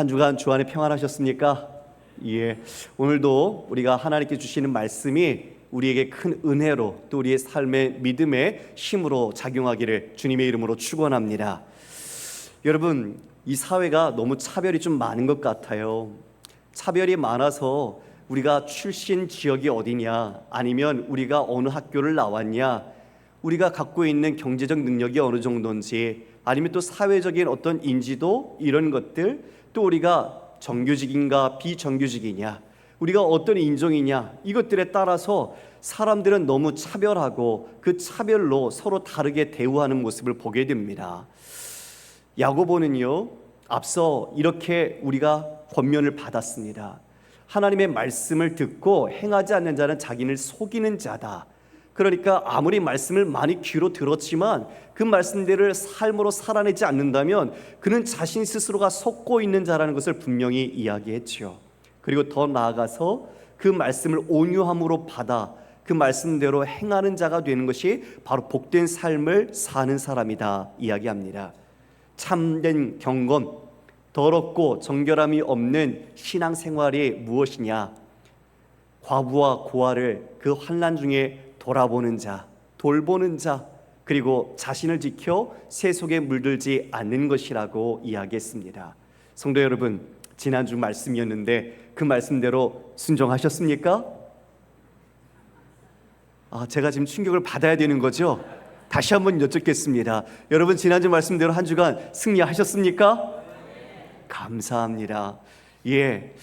한 주간 주 안에 평안하셨습니까? 예. 오늘도 우리가 하나님께 주시는 말씀이 우리에게 큰 은혜로 또 우리의 삶의 믿음의 힘으로 작용하기를 주님의 이름으로 축원합니다. 여러분, 이 사회가 너무 차별이 좀 많은 것 같아요. 차별이 많아서 우리가 출신 지역이 어디냐, 아니면 우리가 어느 학교를 나왔냐, 우리가 갖고 있는 경제적 능력이 어느 정도인지, 아니면 또 사회적인 어떤 인지도 이런 것들, 또 우리가 정규직인가 비정규직이냐, 우리가 어떤 인종이냐 이것들에 따라서 사람들은 너무 차별하고 그 차별로 서로 다르게 대우하는 모습을 보게 됩니다. 야고보는요 앞서 이렇게 우리가 권면을 받았습니다. 하나님의 말씀을 듣고 행하지 않는 자는 자기를 속이는 자다. 그러니까 아무리 말씀을 많이 귀로 들었지만 그 말씀들을 삶으로 살아내지 않는다면 그는 자신 스스로가 속고 있는 자라는 것을 분명히 이야기했지요. 그리고 더 나아가서 그 말씀을 온유함으로 받아 그 말씀대로 행하는 자가 되는 것이 바로 복된 삶을 사는 사람이다 이야기합니다. 참된 경건, 더럽고 정결함이 없는 신앙 생활이 무엇이냐? 과부와 고아를 그 환난 중에 돌아보는 자, 돌보는 자, 그리고 자신을 지켜 세속에 물들지 않는 것이라고 이야기했습니다. 성도 여러분, 지난주 말씀이었는데 그 말씀대로 순종하셨습니까? 아, 제가 지금 충격을 받아야 되는 거죠? 다시 한번 여쭙겠습니다. 여러분 지난주 말씀대로 한 주간 승리하셨습니까? 감사합니다. 예.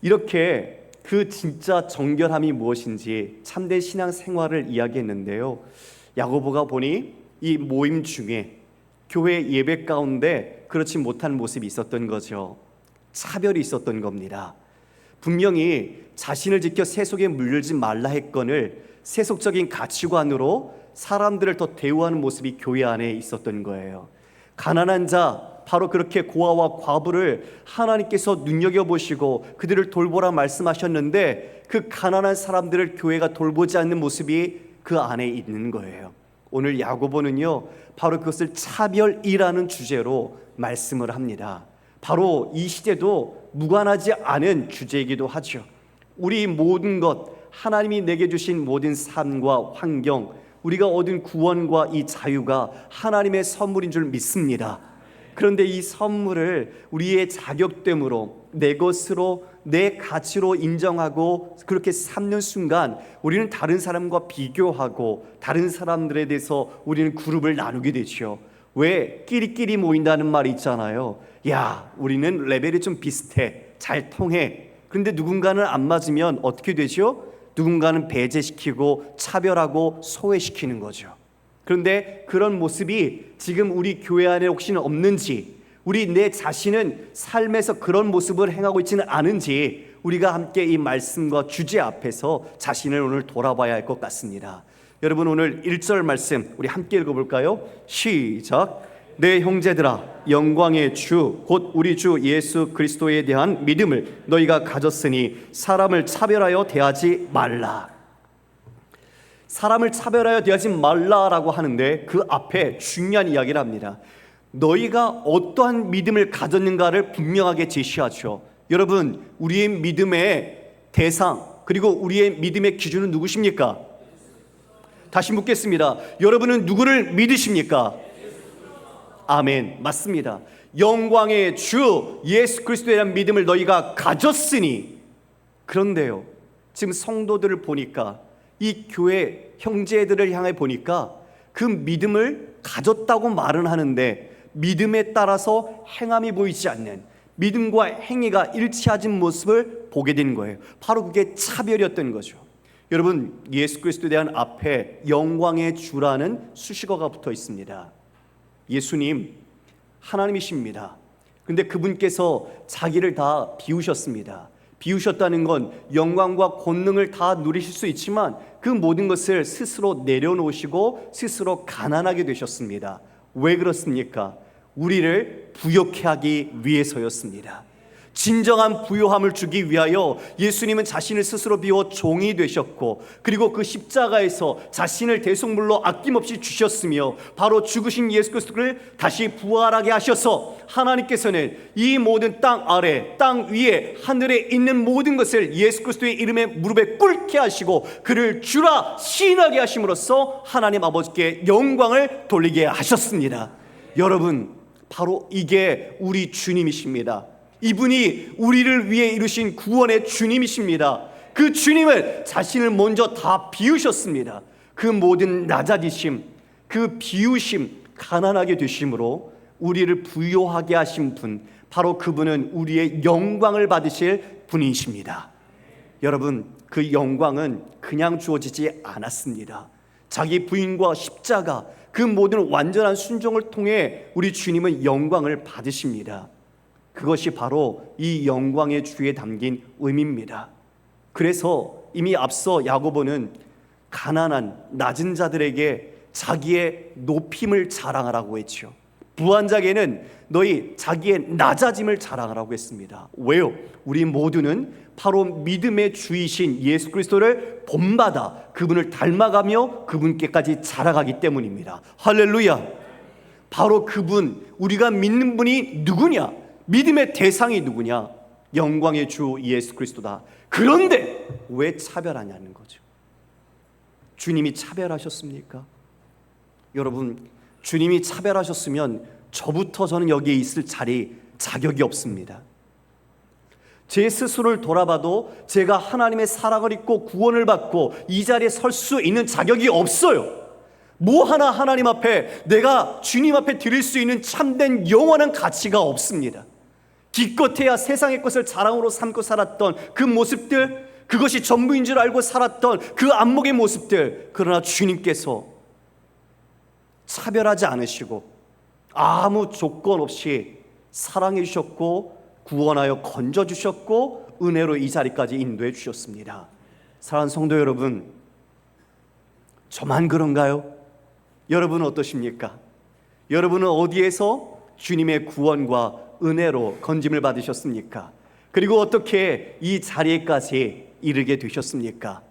이렇게 그 진짜 정결함이 무엇인지 참된 신앙 생활을 이야기했는데요. 야고보가 보니 이 모임 중에 교회 예배 가운데 그렇지 못한 모습이 있었던 거죠. 차별이 있었던 겁니다. 분명히 자신을 지켜 세속에 물들지 말라 했건을 세속적인 가치관으로 사람들을 더 대우하는 모습이 교회 안에 있었던 거예요. 가난한 자, 바로 그렇게 고아와 과부를 하나님께서 눈여겨보시고 그들을 돌보라 말씀하셨는데 그 가난한 사람들을 교회가 돌보지 않는 모습이 그 안에 있는 거예요. 오늘 야고보는요, 바로 그것을 차별이라는 주제로 말씀을 합니다. 바로 이 시대도 무관하지 않은 주제이기도 하죠. 우리 모든 것, 하나님이 내게 주신 모든 삶과 환경, 우리가 얻은 구원과 이 자유가 하나님의 선물인 줄 믿습니다. 그런데 이 선물을 우리의 자격됨으로 내 것으로 내 가치로 인정하고 그렇게 삼는 순간 우리는 다른 사람과 비교하고 다른 사람들에 대해서 우리는 그룹을 나누게 되죠. 왜 끼리끼리 모인다는 말이 있잖아요. 야, 우리는 레벨이 좀 비슷해. 잘 통해. 그런데 누군가는 안 맞으면 어떻게 되죠? 누군가는 배제시키고 차별하고 소외시키는 거죠. 그런데 그런 모습이 지금 우리 교회 안에 혹시는 없는지, 우리 내 자신은 삶에서 그런 모습을 행하고 있지는 않은지 우리가 함께 이 말씀과 주제 앞에서 자신을 오늘 돌아봐야 할 것 같습니다. 여러분 오늘 1절 말씀 우리 함께 읽어볼까요? 시작. 내 형제들아 영광의 주 곧 우리 주 예수 그리스도에 대한 믿음을 너희가 가졌으니 사람을 차별하여 대하지 말라. 사람을 차별하여 대하지 말라라고 하는데 그 앞에 중요한 이야기를 합니다. 너희가 어떠한 믿음을 가졌는가를 분명하게 제시하죠. 여러분, 우리의 믿음의 대상 그리고 우리의 믿음의 기준은 누구십니까? 다시 묻겠습니다. 여러분은 누구를 믿으십니까? 아멘. 맞습니다. 영광의 주 예수 그리스도에 대한 믿음을 너희가 가졌으니 그런데요. 지금 성도들을 보니까 이 교회 형제들을 향해 보니까 그 믿음을 가졌다고 말은 하는데 믿음에 따라서 행함이 보이지 않는 믿음과 행위가 일치하진 모습을 보게 된 거예요. 바로 그게 차별이었던 거죠. 여러분, 예수 그리스도에 대한 앞에 영광의 주라는 수식어가 붙어 있습니다. 예수님 하나님이십니다. 근데 그분께서 자기를 다 비우셨습니다. 비우셨다는 건 영광과 권능을 다 누리실 수 있지만 그 모든 것을 스스로 내려놓으시고 스스로 가난하게 되셨습니다. 왜 그렇습니까? 우리를 부욕해 하기 위해서였습니다. 진정한 부요함을 주기 위하여 예수님은 자신을 스스로 비워 종이 되셨고 그리고 그 십자가에서 자신을 대속물로 아낌없이 주셨으며 바로 죽으신 예수 그리스도를 다시 부활하게 하셔서 하나님께서는 이 모든 땅 아래 땅 위에 하늘에 있는 모든 것을 예수 그리스도의 이름에 무릎에 꿇게 하시고 그를 주라 시인하게 하심으로써 하나님 아버지께 영광을 돌리게 하셨습니다. 여러분 바로 이게 우리 주님이십니다. 이분이 우리를 위해 이루신 구원의 주님이십니다. 그 주님을 자신을 먼저 다 비우셨습니다. 그 모든 낮아지심, 그 비우심, 가난하게 되심으로 우리를 부요하게 하신 분, 바로 그분은 우리의 영광을 받으실 분이십니다. 여러분, 그 영광은 그냥 주어지지 않았습니다. 자기 부인과 십자가, 그 모든 완전한 순종을 통해 우리 주님은 영광을 받으십니다. 그것이 바로 이 영광의 주에 담긴 의미입니다. 그래서 이미 앞서 야고보는 가난한 낮은 자들에게 자기의 높임을 자랑하라고 했죠. 부한 자에게는 너희 자기의 낮아짐을 자랑하라고 했습니다. 왜요? 우리 모두는 바로 믿음의 주이신 예수 그리스도를 본받아 그분을 닮아가며 그분께까지 자라가기 때문입니다. 할렐루야. 바로 그분 우리가 믿는 분이 누구냐? 믿음의 대상이 누구냐? 영광의 주 예수 그리스도다. 그런데 왜 차별하냐는 거죠. 주님이 차별하셨습니까? 여러분, 주님이 차별하셨으면 저부터 저는 여기에 있을 자리 자격이 없습니다. 제 스스로를 돌아봐도 제가 하나님의 사랑을 입고 구원을 받고 이 자리에 설 수 있는 자격이 없어요. 뭐 하나 하나님 앞에 내가 주님 앞에 드릴 수 있는 참된 영원한 가치가 없습니다. 기껏해야 세상의 것을 자랑으로 삼고 살았던 그 모습들, 그것이 전부인 줄 알고 살았던 그 안목의 모습들, 그러나 주님께서 차별하지 않으시고 아무 조건 없이 사랑해 주셨고 구원하여 건져 주셨고 은혜로 이 자리까지 인도해 주셨습니다. 사랑하는 성도 여러분, 저만 그런가요? 여러분은 어떠십니까? 여러분은 어디에서 주님의 구원과 은혜로 건짐을 받으셨습니까? 그리고 어떻게 이 자리에까지 이르게 되셨습니까?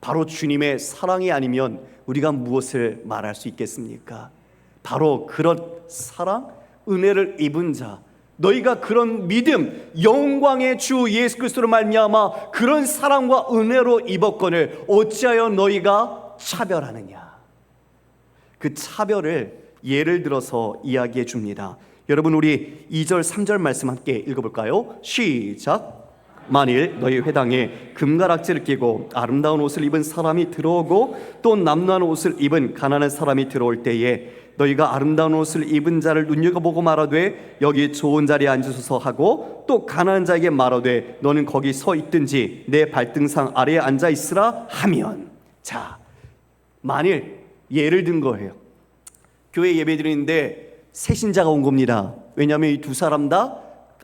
바로 주님의 사랑이 아니면 우리가 무엇을 말할 수 있겠습니까? 바로 그런 사랑, 은혜를 입은 자, 너희가 그런 믿음, 영광의 주 예수 그리스도로 말미암아 그런 사랑과 은혜로 입었거늘 어찌하여 너희가 차별하느냐? 그 차별을 예를 들어서 이야기해 줍니다. 여러분 우리 2절 3절 말씀 함께 읽어볼까요? 시작. 만일 너희 회당에 금가락지를 끼고 아름다운 옷을 입은 사람이 들어오고 또 남루한 옷을 입은 가난한 사람이 들어올 때에 너희가 아름다운 옷을 입은 자를 눈여겨보고 말하되 여기 좋은 자리에 앉으소서 하고 또 가난한 자에게 말하되 너는 거기 서 있든지 내 발등상 아래에 앉아 있으라 하면 자 만일 예를 든 거예요 교회 예배 드리는데 새 신자가 온 겁니다 왜냐하면 이 두 사람 다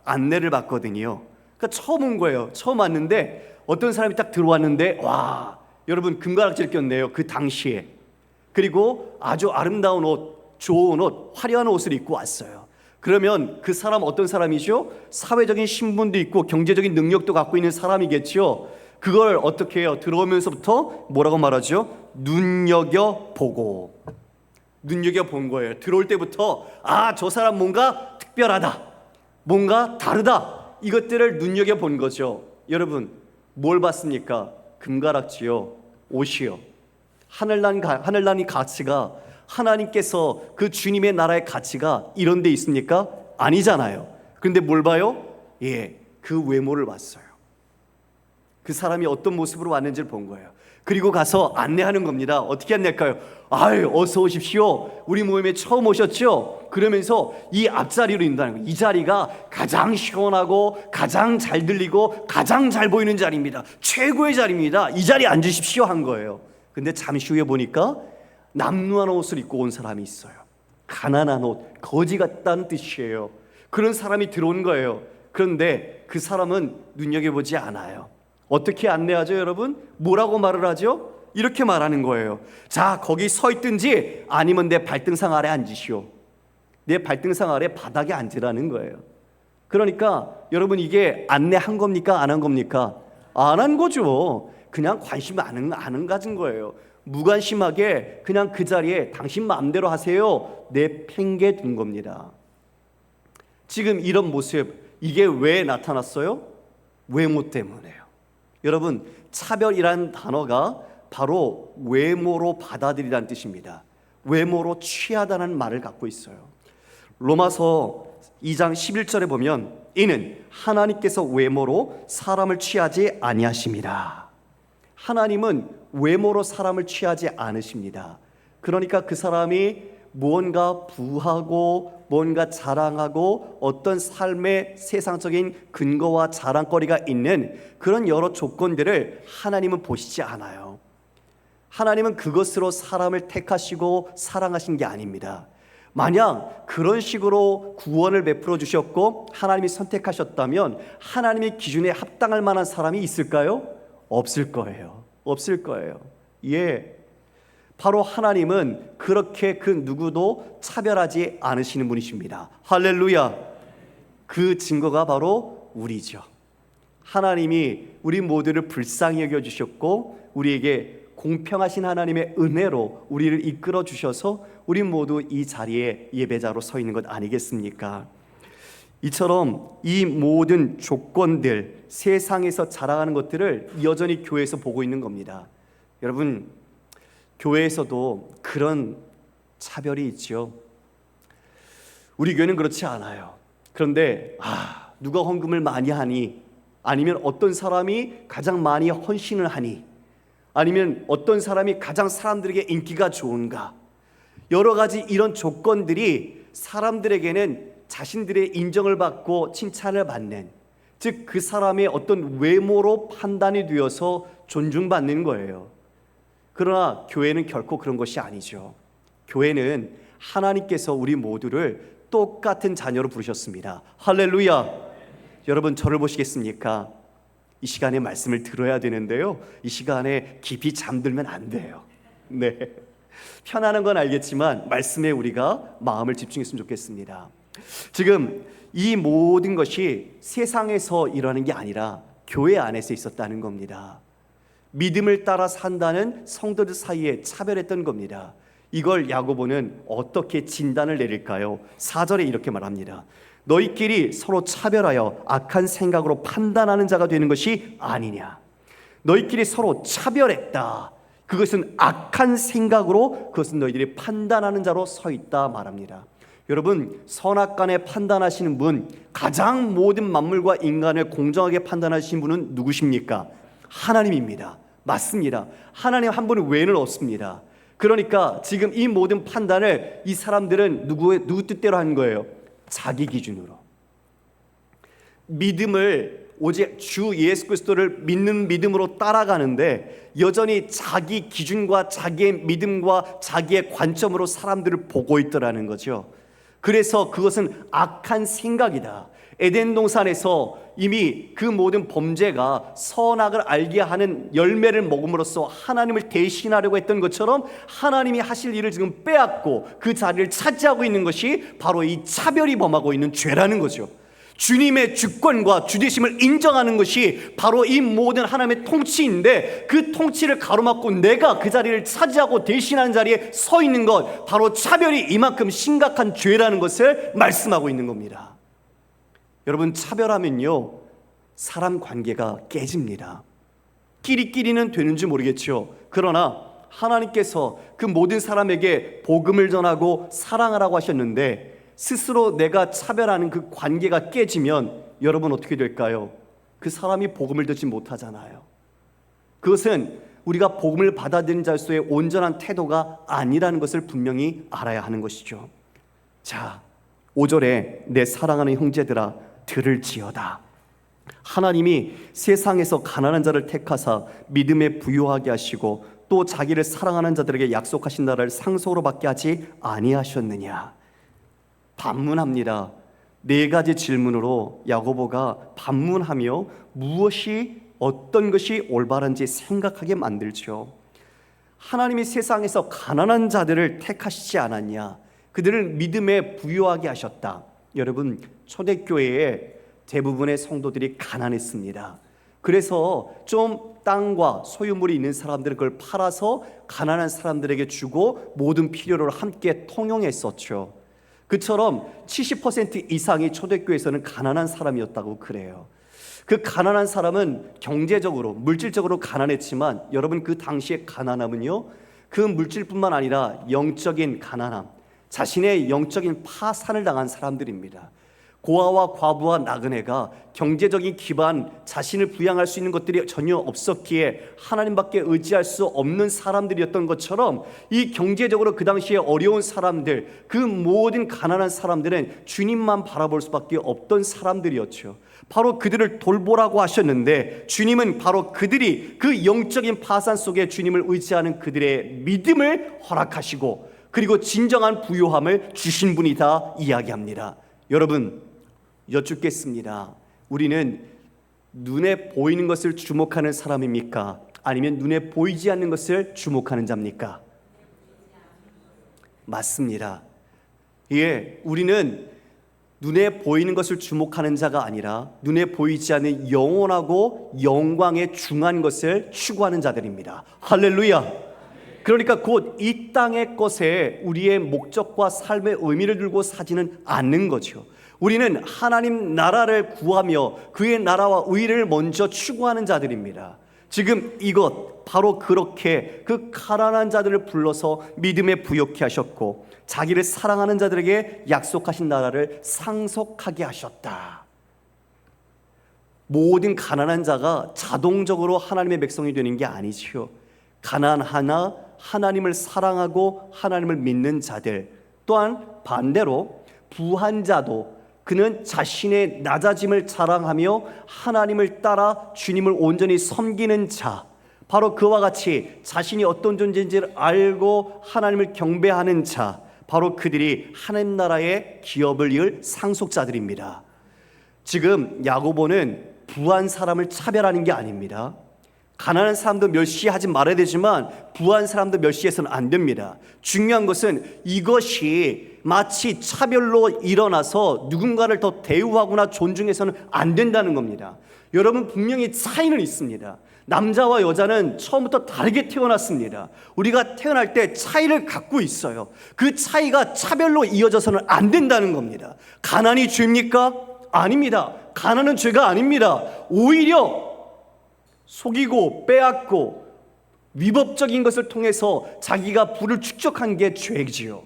안내를 받거든요 그러니까 처음 온 거예요 처음 왔는데 어떤 사람이 딱 들어왔는데 와 여러분 금가락지를 꼈네요 그 당시에 그리고 아주 아름다운 옷 좋은 옷, 화려한 옷을 입고 왔어요. 그러면 그 사람 어떤 사람이죠? 사회적인 신분도 있고 경제적인 능력도 갖고 있는 사람이겠죠. 그걸 어떻게 해요? 들어오면서부터 뭐라고 말하죠? 눈여겨 보고. 눈여겨 본 거예요. 들어올 때부터 아, 저 사람 뭔가 특별하다. 뭔가 다르다. 이것들을 눈여겨 본 거죠. 여러분, 뭘 봤습니까? 금가락지요. 옷이요. 하늘난 하늘난이 가치가 하나님께서 그 주님의 나라의 가치가 이런 데 있습니까? 아니잖아요. 그런데 뭘 봐요? 예, 그 외모를 봤어요. 그 사람이 어떤 모습으로 왔는지를 본 거예요. 그리고 가서 안내하는 겁니다. 어떻게 안내할까요? 아유, 어서 오십시오. 우리 모임에 처음 오셨죠? 그러면서 이 앞자리로 인다는 거예요. 이 자리가 가장 시원하고 가장 잘 들리고 가장 잘 보이는 자리입니다. 최고의 자리입니다. 이 자리에 앉으십시오 한 거예요. 근데 잠시 후에 보니까 남루한 옷을 입고 온 사람이 있어요. 가난한 옷, 거지 같다는 뜻이에요. 그런 사람이 들어온 거예요. 그런데 그 사람은 눈여겨보지 않아요. 어떻게 안내하죠, 여러분? 뭐라고 말을 하죠? 이렇게 말하는 거예요. 자, 거기 서 있든지 아니면 내 발등상 아래 앉으시오. 내 발등상 아래 바닥에 앉으라는 거예요. 그러니까 여러분 이게 안내한 겁니까? 안 한 겁니까? 안 한 거죠. 그냥 관심 안, 안 가진 거예요. 무관심하게 그냥 그 자리에 당신 마음대로 하세요. 내 팽개 둔 겁니다. 지금 이런 모습, 이게 왜 나타났어요? 외모 때문에요. 여러분, 차별이란 단어가 바로 외모로 받아들이라는 뜻입니다. 외모로 취하다는 말을 갖고 있어요. 로마서 2장 11절에 보면 이는 하나님께서 외모로 사람을 취하지 아니하십니다. 하나님은 외모로 사람을 취하지 않으십니다. 그러니까 그 사람이 무언가 부하고 뭔가 자랑하고 어떤 삶의 세상적인 근거와 자랑거리가 있는 그런 여러 조건들을 하나님은 보시지 않아요. 하나님은 그것으로 사람을 택하시고 사랑하신 게 아닙니다. 만약 그런 식으로 구원을 베풀어 주셨고 하나님이 선택하셨다면 하나님의 기준에 합당할 만한 사람이 있을까요? 없을 거예요. 없을 거예요. 예. 바로 하나님은 그렇게 그 누구도 차별하지 않으시는 분이십니다. 할렐루야. 그 증거가 바로 우리죠. 하나님이 우리 모두를 불쌍히 여겨 주셨고 우리에게 공평하신 하나님의 은혜로 우리를 이끌어 주셔서 우리 모두 이 자리에 예배자로 서 있는 것 아니겠습니까? 이처럼 이 모든 조건들 세상에서 자랑하는 것들을 여전히 교회에서 보고 있는 겁니다. 여러분 교회에서도 그런 차별이 있죠. 우리 교회는 그렇지 않아요. 그런데 아 누가 헌금을 많이 하니 아니면 어떤 사람이 가장 많이 헌신을 하니 아니면 어떤 사람이 가장 사람들에게 인기가 좋은가 여러 가지 이런 조건들이 사람들에게는 자신들의 인정을 받고 칭찬을 받는 즉 그 사람의 어떤 외모로 판단이 되어서 존중받는 거예요. 그러나 교회는 결코 그런 것이 아니죠. 교회는 하나님께서 우리 모두를 똑같은 자녀로 부르셨습니다. 할렐루야. 여러분 저를 보시겠습니까? 이 시간에 말씀을 들어야 되는데요. 이 시간에 깊이 잠들면 안 돼요. 네. 편안한 건 알겠지만 말씀에 우리가 마음을 집중했으면 좋겠습니다. 지금 이 모든 것이 세상에서 일어나는 게 아니라 교회 안에서 있었다는 겁니다. 믿음을 따라 산다는 성도들 사이에 차별했던 겁니다. 이걸 야고보는 어떻게 진단을 내릴까요? 4절에 이렇게 말합니다. 너희끼리 서로 차별하여 악한 생각으로 판단하는 자가 되는 것이 아니냐. 너희끼리 서로 차별했다. 그것은 악한 생각으로 그것은 너희들이 판단하는 자로 서 있다 말합니다. 여러분 선악간에 판단하시는 분 가장 모든 만물과 인간을 공정하게 판단하시는 분은 누구십니까? 하나님입니다. 맞습니다. 하나님 한 분은 외인을 없습니다. 그러니까 지금 이 모든 판단을 이 사람들은 누구의 누구 뜻대로 한 거예요? 자기 기준으로. 믿음을 오직 주 예수 그리스도를 믿는 믿음으로 따라가는데 여전히 자기 기준과 자기의 믿음과 자기의 관점으로 사람들을 보고 있더라는 거죠. 그래서 그것은 악한 생각이다. 에덴 동산에서 이미 그 모든 범죄가 선악을 알게 하는 열매를 먹음으로써 하나님을 대신하려고 했던 것처럼 하나님이 하실 일을 지금 빼앗고 그 자리를 차지하고 있는 것이 바로 이 차별이 범하고 있는 죄라는 거죠. 주님의 주권과 주대심을 인정하는 것이 바로 이 모든 하나님의 통치인데 그 통치를 가로막고 내가 그 자리를 차지하고 대신하는 자리에 서 있는 것 바로 차별이 이만큼 심각한 죄라는 것을 말씀하고 있는 겁니다. 여러분 차별하면요 사람 관계가 깨집니다. 끼리끼리는 되는지 모르겠죠. 그러나 하나님께서 그 모든 사람에게 복음을 전하고 사랑하라고 하셨는데 스스로 내가 차별하는 그 관계가 깨지면 여러분 어떻게 될까요? 그 사람이 복음을 듣지 못하잖아요. 그것은 우리가 복음을 받아들인 자로서의 온전한 태도가 아니라는 것을 분명히 알아야 하는 것이죠. 자, 5절에 내 사랑하는 형제들아 들을지어다. 하나님이 세상에서 가난한 자를 택하사 믿음에 부유하게 하시고 또 자기를 사랑하는 자들에게 약속하신 나라를 상속으로 받게 하지 아니하셨느냐. 반문합니다. 네 가지 질문으로 야고보가 반문하며 무엇이 어떤 것이 올바른지 생각하게 만들죠. 하나님이 세상에서 가난한 자들을 택하시지 않았냐? 그들을 믿음에 부유하게 하셨다. 여러분 초대교회에 대부분의 성도들이 가난했습니다. 그래서 좀 땅과 소유물이 있는 사람들은 그걸 팔아서 가난한 사람들에게 주고 모든 필요를 함께 통용했었죠. 그처럼 70% 이상이 초대교회에서는 가난한 사람이었다고 그래요. 그 가난한 사람은 경제적으로, 물질적으로 가난했지만 여러분 그 당시의 가난함은요, 그 물질뿐만 아니라 영적인 가난함, 자신의 영적인 파산을 당한 사람들입니다. 고아와 과부와 나그네가 경제적인 기반, 자신을 부양할 수 있는 것들이 전혀 없었기에 하나님밖에 의지할 수 없는 사람들이었던 것처럼 이 경제적으로 그 당시에 어려운 사람들, 그 모든 가난한 사람들은 주님만 바라볼 수밖에 없던 사람들이었죠. 바로 그들을 돌보라고 하셨는데 주님은 바로 그들이 그 영적인 파산 속에 주님을 의지하는 그들의 믿음을 허락하시고 그리고 진정한 부요함을 주신 분이다 이야기합니다. 여러분 여쭙겠습니다. 우리는 눈에 보이는 것을 주목하는 사람입니까? 아니면 눈에 보이지 않는 것을 주목하는 자입니까? 맞습니다. 예, 우리는 눈에 보이는 것을 주목하는 자가 아니라 눈에 보이지 않는 영원하고 영광에 중한 것을 추구하는 자들입니다. 할렐루야. 그러니까 곧 이 땅의 것에 우리의 목적과 삶의 의미를 들고 사지는 않는 거죠. 우리는 하나님 나라를 구하며 그의 나라와 의를 먼저 추구하는 자들입니다. 지금 이것 바로 그렇게 그 가난한 자들을 불러서 믿음에 부욕케 하셨고 자기를 사랑하는 자들에게 약속하신 나라를 상속하게 하셨다. 모든 가난한 자가 자동적으로 하나님의 백성이 되는 게 아니지요. 가난 하나 하나님을 사랑하고 하나님을 믿는 자들 또한 반대로 부한 자도 그는 자신의 낮아짐을 자랑하며 하나님을 따라 주님을 온전히 섬기는 자 바로 그와 같이 자신이 어떤 존재인지를 알고 하나님을 경배하는 자 바로 그들이 하나님 나라의 기업을 이을 상속자들입니다. 지금 야고보는 부한 사람을 차별하는 게 아닙니다. 가난한 사람도 멸시하지 말아야 되지만 부한 사람도 멸시해서는 안 됩니다. 중요한 것은 이것이 마치 차별로 일어나서 누군가를 더 대우하거나 존중해서는 안 된다는 겁니다. 여러분 분명히 차이는 있습니다. 남자와 여자는 처음부터 다르게 태어났습니다. 우리가 태어날 때 차이를 갖고 있어요. 그 차이가 차별로 이어져서는 안 된다는 겁니다. 가난이 죄입니까? 아닙니다. 가난은 죄가 아닙니다. 오히려 속이고 빼앗고 위법적인 것을 통해서 자기가 부를 축적한 게 죄지요.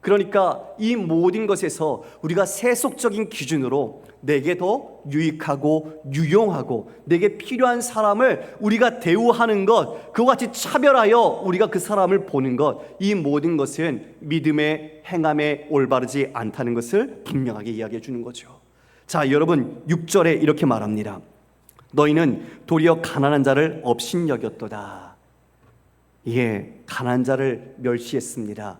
그러니까 이 모든 것에서 우리가 세속적인 기준으로 내게 더 유익하고 유용하고 내게 필요한 사람을 우리가 대우하는 것, 그와 같이 차별하여 우리가 그 사람을 보는 것, 이 모든 것은 믿음의 행함에 올바르지 않다는 것을 분명하게 이야기해 주는 거죠. 자, 여러분 6절에 이렇게 말합니다. 너희는 도리어 가난한 자를 업신여겼도다. 예, 가난한 자를 멸시했습니다.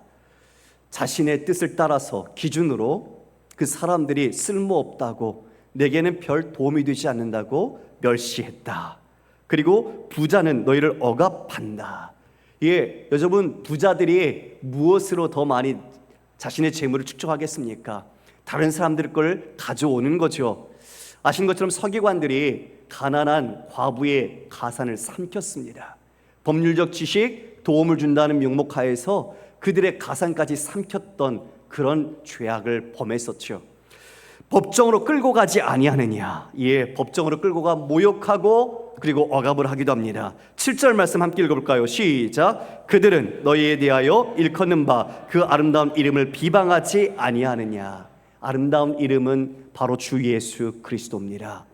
자신의 뜻을 따라서 기준으로 그 사람들이 쓸모없다고 내게는 별 도움이 되지 않는다고 멸시했다. 그리고 부자는 너희를 억압한다. 예, 여러분 부자들이 무엇으로 더 많이 자신의 재물을 축적하겠습니까? 다른 사람들 걸 가져오는 거죠. 아신 것처럼 서기관들이 가난한 과부의 가산을 삼켰습니다. 법률적 지식, 도움을 준다는 명목 하에서 그들의 가산까지 삼켰던 그런 죄악을 범했었죠. 법정으로 끌고 가지 아니하느냐. 예, 법정으로 끌고 가 모욕하고 그리고 억압을 하기도 합니다. 7절 말씀 함께 읽어볼까요? 시작. 그들은 너희에 대하여 일컫는 바 그 아름다운 이름을 비방하지 아니하느냐. 아름다운 이름은 바로 주 예수 그리스도입니다.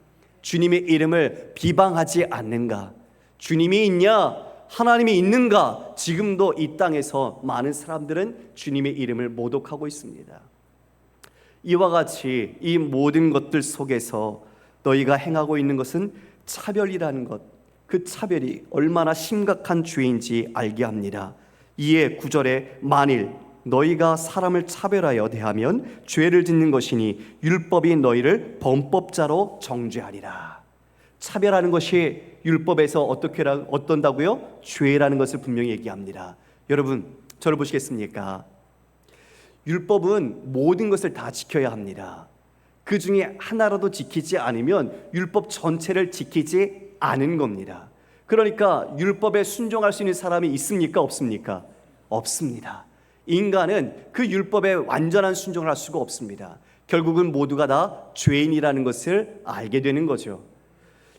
주님의 이름을 비방하지 않는가? 주님이 있냐? 하나님이 있는가? 지금도 이 땅에서 많은 사람들은 주님의 이름을 모독하고 있습니다. 이와 같이 이 모든 것들 속에서 너희가 행하고 있는 것은 차별이라는 것, 그 차별이 얼마나 심각한 죄인지 알게 합니다. 이에 구절에 만일 너희가 사람을 차별하여 대하면 죄를 짓는 것이니 율법이 너희를 범법자로 정죄하리라. 차별하는 것이 율법에서 어떻게 어떤다고요? 죄라는 것을 분명히 얘기합니다. 여러분, 저를 보시겠습니까? 율법은 모든 것을 다 지켜야 합니다. 그 중에 하나라도 지키지 않으면 율법 전체를 지키지 않은 겁니다. 그러니까 율법에 순종할 수 있는 사람이 있습니까? 없습니까? 없습니다. 인간은 그 율법에 완전한 순종을 할 수가 없습니다. 결국은 모두가 다 죄인이라는 것을 알게 되는 거죠.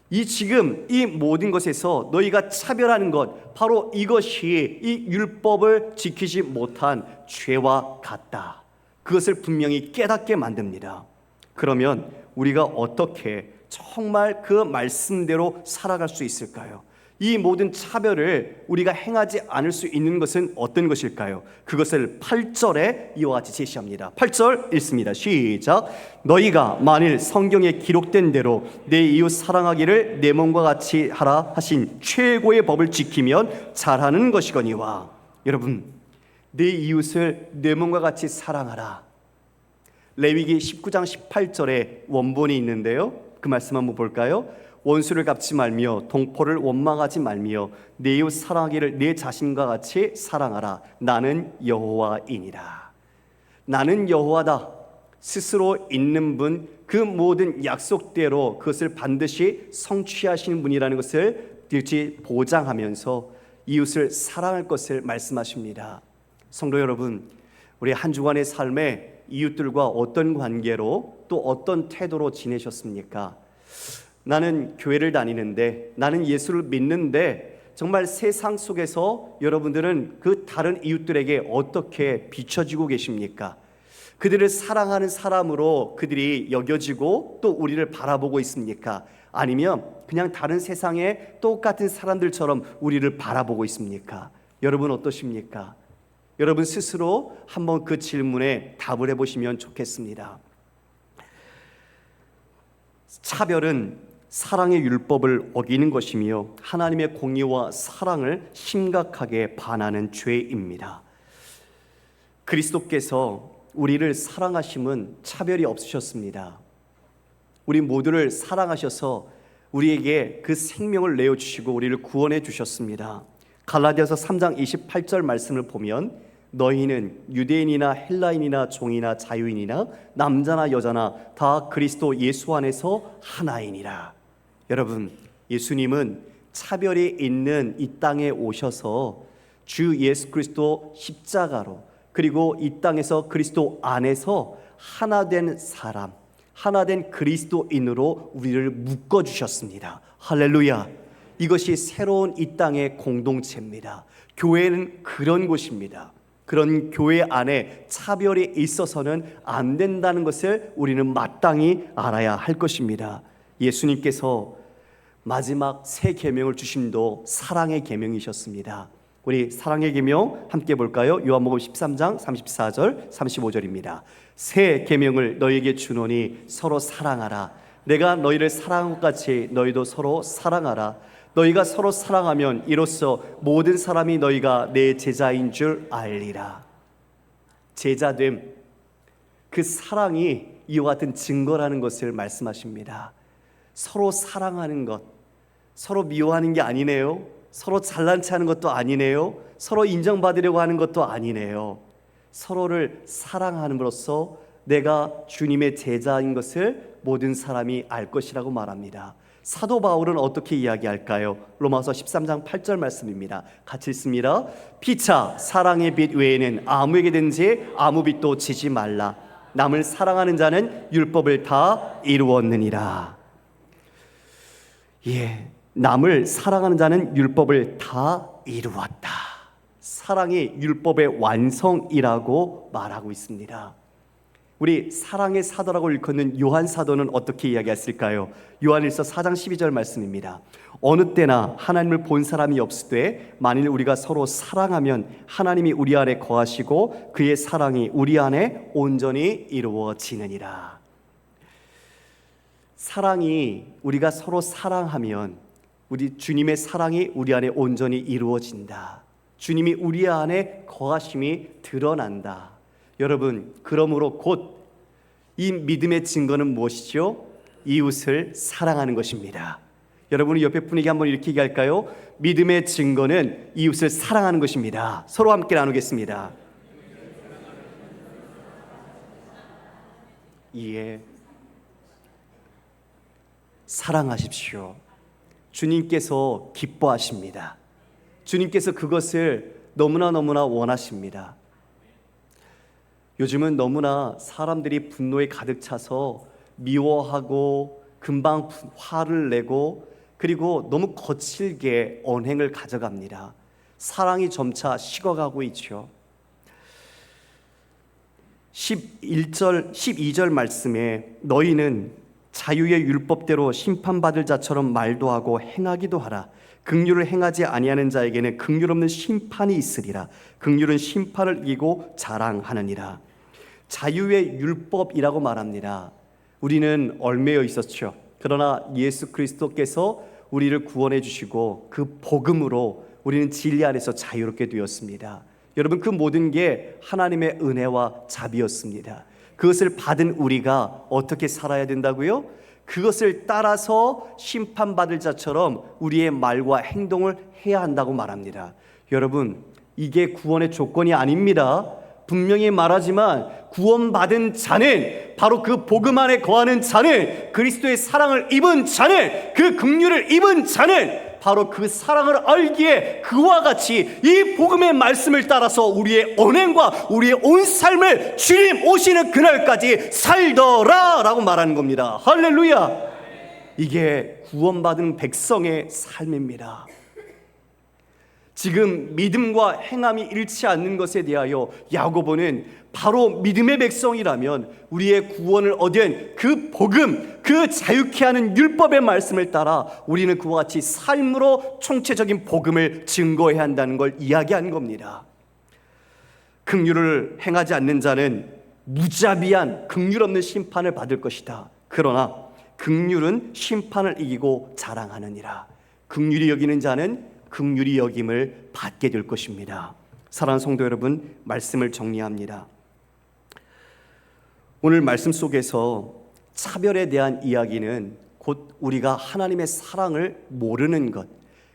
이 지금 이 모든 것에서 너희가 차별하는 것 바로 이것이 이 율법을 지키지 못한 죄와 같다. 그것을 분명히 깨닫게 만듭니다. 그러면 우리가 어떻게 정말 그 말씀대로 살아갈 수 있을까요? 이 모든 차별을 우리가 행하지 않을 수 있는 것은 어떤 것일까요? 그것을 8절에 이와 같이 제시합니다. 8절 읽습니다. 시작. 너희가 만일 성경에 기록된 대로 내 이웃 사랑하기를 내 몸과 같이 하라 하신 최고의 법을 지키면 잘하는 것이거니와. 여러분, 내 이웃을 내 몸과 같이 사랑하라. 레위기 19장 18절에 원본이 있는데요. 그 말씀 한번 볼까요? 원수를 갚지 말며 동포를 원망하지 말며 내 이웃 사랑하기를 내 자신과 같이 사랑하라. 나는 여호와이니라. 나는 여호와다. 스스로 있는 분, 그 모든 약속대로 그것을 반드시 성취하시는 분이라는 것을 일치 보장하면서 이웃을 사랑할 것을 말씀하십니다. 성도 여러분, 우리 한 주간의 삶에 이웃들과 어떤 관계로 또 어떤 태도로 지내셨습니까? 나는 교회를 다니는데 나는 예수를 믿는데 정말 세상 속에서 여러분들은 그 다른 이웃들에게 어떻게 비춰지고 계십니까? 그들을 사랑하는 사람으로 그들이 여겨지고 또 우리를 바라보고 있습니까? 아니면 그냥 다른 세상의 똑같은 사람들처럼 우리를 바라보고 있습니까? 여러분 어떠십니까? 여러분 스스로 한번 그 질문에 답을 해보시면 좋겠습니다. 차별은 사랑의 율법을 어기는 것이며 하나님의 공의와 사랑을 심각하게 반하는 죄입니다. 그리스도께서 우리를 사랑하심은 차별이 없으셨습니다. 우리 모두를 사랑하셔서 우리에게 그 생명을 내어 주시고 우리를 구원해 주셨습니다. 갈라디아서 3장 28절 말씀을 보면 너희는 유대인이나 헬라인이나 종이나 자유인이나 남자나 여자나 다 그리스도 예수 안에서 하나이니라. 여러분, 예수님은 차별이 있는 이 땅에 오셔서 주 예수 그리스도 십자가로 그리고 이 땅에서 그리스도 안에서 하나 된 사람, 하나 된 그리스도인으로 우리를 묶어 주셨습니다. 할렐루야. 이것이 새로운 이 땅의 공동체입니다. 교회는 그런 곳입니다. 그런 교회 안에 차별이 있어서는 안 된다는 것을 우리는 마땅히 알아야 할 것입니다. 예수님께서 마지막 새 계명을 주심도 사랑의 계명이셨습니다. 우리 사랑의 계명 함께 볼까요? 요한복음 13장 34절 35절입니다. 새 계명을 너희에게 주노니 서로 사랑하라. 내가 너희를 사랑한 것 같이 너희도 서로 사랑하라. 너희가 서로 사랑하면 이로써 모든 사람이 너희가 내 제자인 줄 알리라. 제자됨 그 사랑이 이와 같은 증거라는 것을 말씀하십니다. 서로 사랑하는 것, 서로 미워하는 게 아니네요. 서로 잘난 체 하는 것도 아니네요. 서로 인정받으려고 하는 것도 아니네요. 서로를 사랑함으로써 내가 주님의 제자인 것을 모든 사람이 알 것이라고 말합니다. 사도 바울은 어떻게 이야기할까요? 로마서 13장 8절 말씀입니다. 같이 읽습니다. 피차 사랑의 빛 외에는 아무에게든지 아무 빛도 지지 말라. 남을 사랑하는 자는 율법을 다 이루었느니라. 예, 남을 사랑하는 자는 율법을 다 이루었다. 사랑이 율법의 완성이라고 말하고 있습니다. 우리 사랑의 사도라고 일컫는 요한 사도는 어떻게 이야기했을까요? 요한일서 4장 12절 말씀입니다. 어느 때나 하나님을 본 사람이 없을 때 만일 우리가 서로 사랑하면 하나님이 우리 안에 거하시고 그의 사랑이 우리 안에 온전히 이루어지느니라. 사랑이 우리가 서로 사랑하면 우리 주님의 사랑이 우리 안에 온전히 이루어진다. 주님이 우리 안에 거하심이 드러난다. 여러분, 그러므로 곧 이 믿음의 증거는 무엇이죠? 이웃을 사랑하는 것입니다. 여러분이 옆에 분에게 한번 이렇게 얘기할까요? 믿음의 증거는 이웃을 사랑하는 것입니다. 서로 함께 나누겠습니다. 예. 사랑하십시오. 주님께서 기뻐하십니다. 주님께서 그것을 너무나 너무나 원하십니다. 요즘은 너무나 사람들이 분노에 가득 차서 미워하고 금방 화를 내고 그리고 너무 거칠게 언행을 가져갑니다. 사랑이 점차 식어가고 있죠. 11절 12절 말씀에 너희는 자유의 율법대로 심판받을 자처럼 말도 하고 행하기도 하라. 긍휼을 행하지 아니하는 자에게는 긍휼 없는 심판이 있으리라. 긍휼은 심판을 이기고 자랑하느니라. 자유의 율법이라고 말합니다. 우리는 얼매여 있었죠. 그러나 예수 그리스도께서 우리를 구원해 주시고 그 복음으로 우리는 진리 안에서 자유롭게 되었습니다. 여러분 그 모든 게 하나님의 은혜와 자비였습니다. 그것을 받은 우리가 어떻게 살아야 된다고요? 그것을 따라서 심판받을 자처럼 우리의 말과 행동을 해야 한다고 말합니다. 여러분, 이게 구원의 조건이 아닙니다. 분명히 말하지만 구원받은 자는 바로 그 복음 안에 거하는 자는 그리스도의 사랑을 입은 자는 그 긍휼을 입은 자는 바로 그 사랑을 알기에 그와 같이 이 복음의 말씀을 따라서 우리의 언행과 우리의 온 삶을 주님 오시는 그날까지 살더라 라고 말하는 겁니다. 할렐루야. 이게 구원받은 백성의 삶입니다. 지금 믿음과 행함이 잃지 않는 것에 대하여 야고보는 바로 믿음의 백성이라면 우리의 구원을 얻은 그 복음, 그 자유케 하는 율법의 말씀을 따라 우리는 그와 같이 삶으로 총체적인 복음을 증거해야 한다는 걸 이야기한 겁니다. 긍휼을 행하지 않는 자는 무자비한 긍휼 없는 심판을 받을 것이다. 그러나 긍휼은 심판을 이기고 자랑하느니라. 긍휼히 여기는 자는 긍휼히 여김을 받게 될 것입니다. 사랑하는 성도 여러분, 말씀을 정리합니다. 오늘 말씀 속에서 차별에 대한 이야기는 곧 우리가 하나님의 사랑을 모르는 것,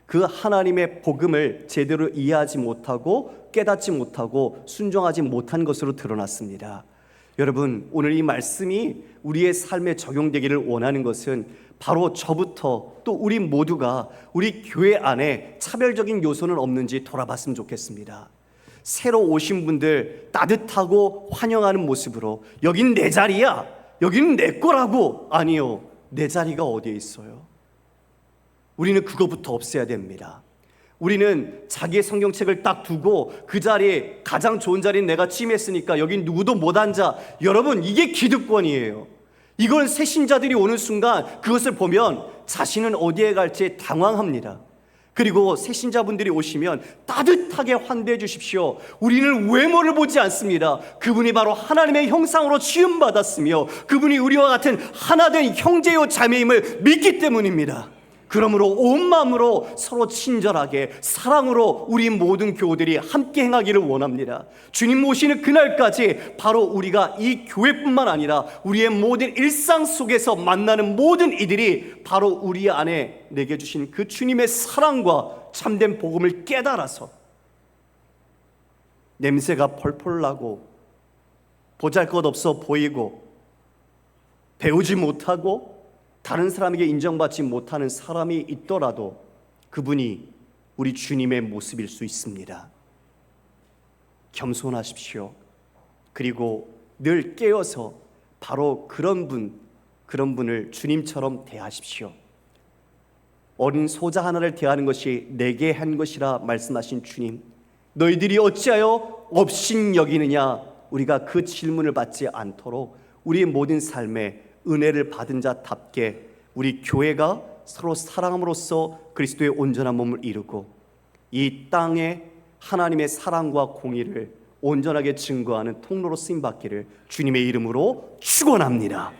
그 하나님의 복음을 제대로 이해하지 못하고 깨닫지 못하고 순종하지 못한 것으로 드러났습니다. 여러분, 오늘 이 말씀이 우리의 삶에 적용되기를 원하는 것은 바로 저부터 또 우리 모두가 우리 교회 안에 차별적인 요소는 없는지 돌아봤으면 좋겠습니다. 새로 오신 분들 따뜻하고 환영하는 모습으로 여긴 내 자리야. 여기는 내 거라고. 아니요. 내 자리가 어디에 있어요? 우리는 그거부터 없애야 됩니다. 우리는 자기의 성경책을 딱 두고 그 자리에 가장 좋은 자리는 내가 침했으니까 여긴 누구도 못 앉아. 여러분, 이게 기득권이에요. 이건 새신자들이 오는 순간 그것을 보면 자신은 어디에 갈지 당황합니다. 그리고 새신자분들이 오시면 따뜻하게 환대해 주십시오. 우리는 외모를 보지 않습니다. 그분이 바로 하나님의 형상으로 지음받았으며 그분이 우리와 같은 하나된 형제요 자매임을 믿기 때문입니다. 그러므로 온 마음으로 서로 친절하게 사랑으로 우리 모든 교우들이 함께 행하기를 원합니다. 주님 모시는 그날까지 바로 우리가 이 교회뿐만 아니라 우리의 모든 일상 속에서 만나는 모든 이들이 바로 우리 안에 내게 주신 그 주님의 사랑과 참된 복음을 깨달아서 냄새가 펄펄 나고 보잘 것 없어 보이고 배우지 못하고 다른 사람에게 인정받지 못하는 사람이 있더라도 그분이 우리 주님의 모습일 수 있습니다. 겸손하십시오. 그리고 늘 깨어서 바로 그런 분, 그런 분을 주님처럼 대하십시오. 어린 소자 하나를 대하는 것이 내게 한 것이라 말씀하신 주님. 너희들이 어찌하여 업신 여기느냐? 우리가 그 질문을 받지 않도록 우리의 모든 삶에 은혜를 받은 자답게 우리 교회가 서로 사랑함으로써 그리스도의 온전한 몸을 이루고 이 땅에 하나님의 사랑과 공의를 온전하게 증거하는 통로로 쓰임 받기를 주님의 이름으로 축원합니다.